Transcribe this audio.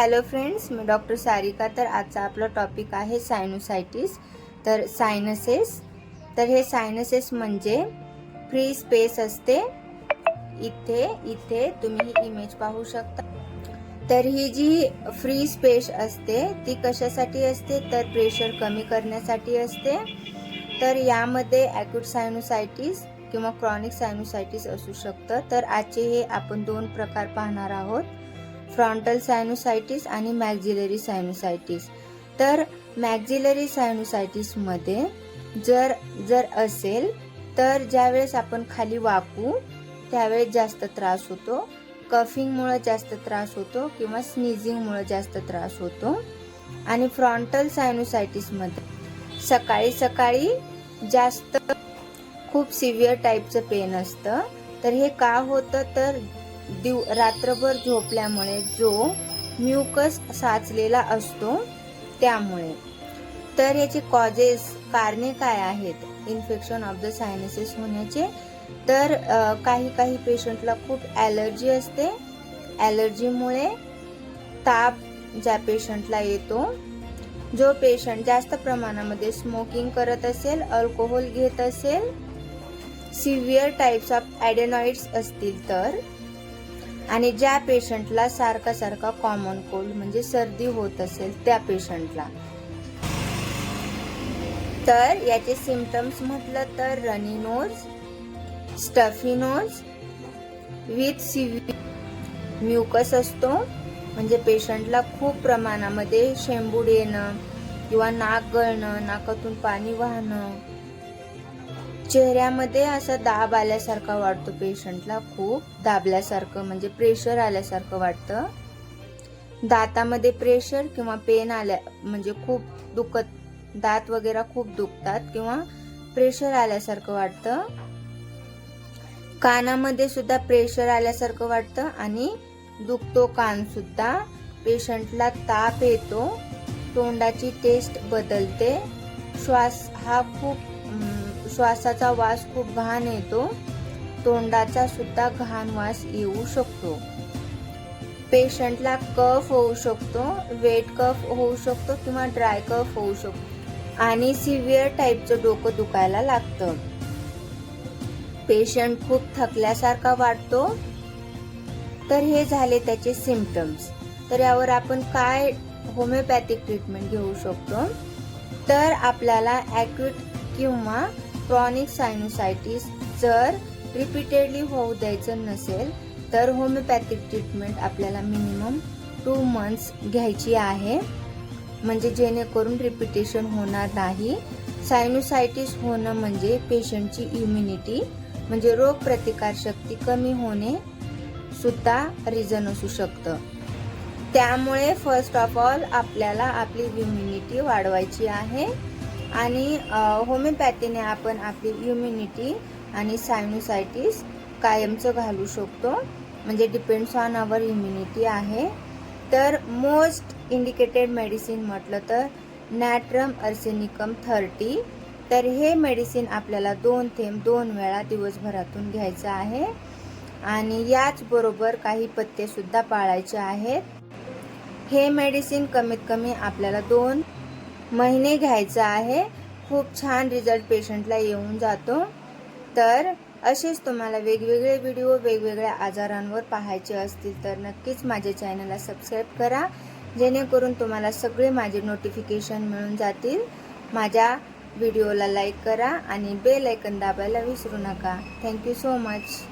Hello friends मी doctor Sarika. तर आजचा आपला टॉपिक आहे सायनोसायटिस तर सायनसेस तर हे सायनसेस म्हणजे फ्री स्पेस असते. इथे इथे तुम्ही ही इमेज पाहू शकता. तर ही जी फ्री स्पेस असते ती कशासाठी असते? तर प्रेशर कमी करण्यासाठी असते. तर यामध्ये ॲक्यूट सायनोसायटिस किंवा क्रॉनिक सायनोसायटिस असू शकतं. तर आजचे हे आपण दोन प्रकार पाहणार आहोत. फ्रॉन्टल सायनोसायटिस आणि मॅक्झिलरी सायनोसायटिस. तर मॅक्झिलरी सायनोसायटिसमध्ये जर जर असेल तर ज्यावेळेस आपण खाली वाकू त्यावेळेस जास्त त्रास होतो. कफिंगमुळं जास्त त्रास होतो किंवा स्निझिंगमुळं जास्त त्रास होतो. आणि फ्रॉन्टल सायनोसायटिसमध्ये सकाळी सकाळी जास्त खूप सिव्हिअर टाईपचं पेन असतं. तर हे का होतं तर दिव रात्रभर झोपल्यामुळे जो म्युकस साचलेला असतो त्यामुळे. तर याचे कॉजेस कारणे काय आहेत? इन्फेक्शन ऑफ द सायनसेस होण्याचे. तर काही काही पेशंटला खूप ॲलर्जी असते. ॲलर्जीमुळे ताप ज्या पेशंटला येतो जो पेशंट जास्त प्रमाणामध्ये स्मोकिंग करत असेल अल्कोहोल घेत असेल सिव्हिअर टाईप्स ऑफ ॲडेनॉइड्स असतील तर आणि ज्या पेशंटला सारखा सारखा कॉमन कोल्ड म्हणजे सर्दी होत असेल त्या पेशंटला. तर याचे सिमटम्स म्हटलं तर runny nose stuffy nose with severe mucus असतो. म्हणजे पेशंटला खूप प्रमाणामध्ये शेंबूड येणं किंवा नाक गळणं नाकातून पाणी वाहणं चेहऱ्यामध्ये असं दाब आल्यासारखा वाटतो पेशंटला खूप दाबल्यासारखं म्हणजे प्रेशर आल्यासारखं वाटतं. दातामध्ये प्रेशर किंवा पेन आल्या म्हणजे खूप दुखत दात वगैरे खूप दुखतात किंवा प्रेशर आल्यासारखं वाटतं. कानामध्ये सुद्धा प्रेशर आल्यासारखं वाटतं आणि दुखतो कान सुद्धा. पेशंटला ताप येतो तोंडाची टेस्ट बदलते. श्वास हा खूप श्वासाचा वास खूप घाण येतो. तोंडाचा सुद्धा घाण वास येऊ शकतो. पेशंटला कफ होऊ शकतो वेट कफ होऊ शकतो किंवा ड्राय कफ होऊ शकतो आणि सिव्हिअर टाईपचं डोकं दुखायला लागतं. पेशंट खूप थकल्यासारखा वाटतो. तर हे झाले त्याचे सिमटम्स तर यावर आपण काय होमिओपॅथिक ट्रीटमेंट घेऊ शकतो? तर आपल्याला ॲक्यूट किंवा क्रॉनिक सायनोसायटिस जर रिपीटेडली होऊ द्यायचं नसेल तर होमिओपॅथिक ट्रीटमेंट आपल्याला मिनिमम टू मंथ्स घ्यायची आहे. म्हणजे जेणेकरून रिपिटेशन होणार नाही. सायनोसायटिस होणं म्हणजे पेशंटची इम्युनिटी म्हणजे रोगप्रतिकारशक्ती कमी होणे सुद्धा रिझन असू शकतं. त्यामुळे फर्स्ट ऑफ ऑल आपल्याला आपली इम्युनिटी वाढवायची आहे. आणि होमिओपॅथीने आपण आपली इम्युनिटी आणि सायनोसायटीस कायमचं घालू शकतो. म्हणजे डिपेंड्स ऑन अवर इम्युनिटी आहे. तर मोस्ट इंडिकेटेड मेडिसिन म्हटलं तर नॅट्रम अर्सेनिकम थर्टी तर हे मेडिसिन आपल्याला दोन थेंब दोन वेळा दिवसभरातून घ्यायचं आहे. आणि याचबरोबर काही पत्तेसुद्धा पाळायचे आहेत. हे मेडिसिन कमीत कमी आपल्याला दोन महिने घ्यायचं आहे. खूप छान रिझल्ट पेशंटला येऊन जातो. तर असेच तुम्हाला वेगवेगळे व्हिडिओ वेगवेगळ्या आजारांवर पाहायचे असतील तर नक्कीच माझ्या चॅनलला सबस्क्राईब करा. जेणेकरून तुम्हाला सगळे माझे नोटिफिकेशन मिळून जातील. माझ्या व्हिडिओला लाईक करा आणि बेल ऐकन दाबायला विसरू नका. Thank you so much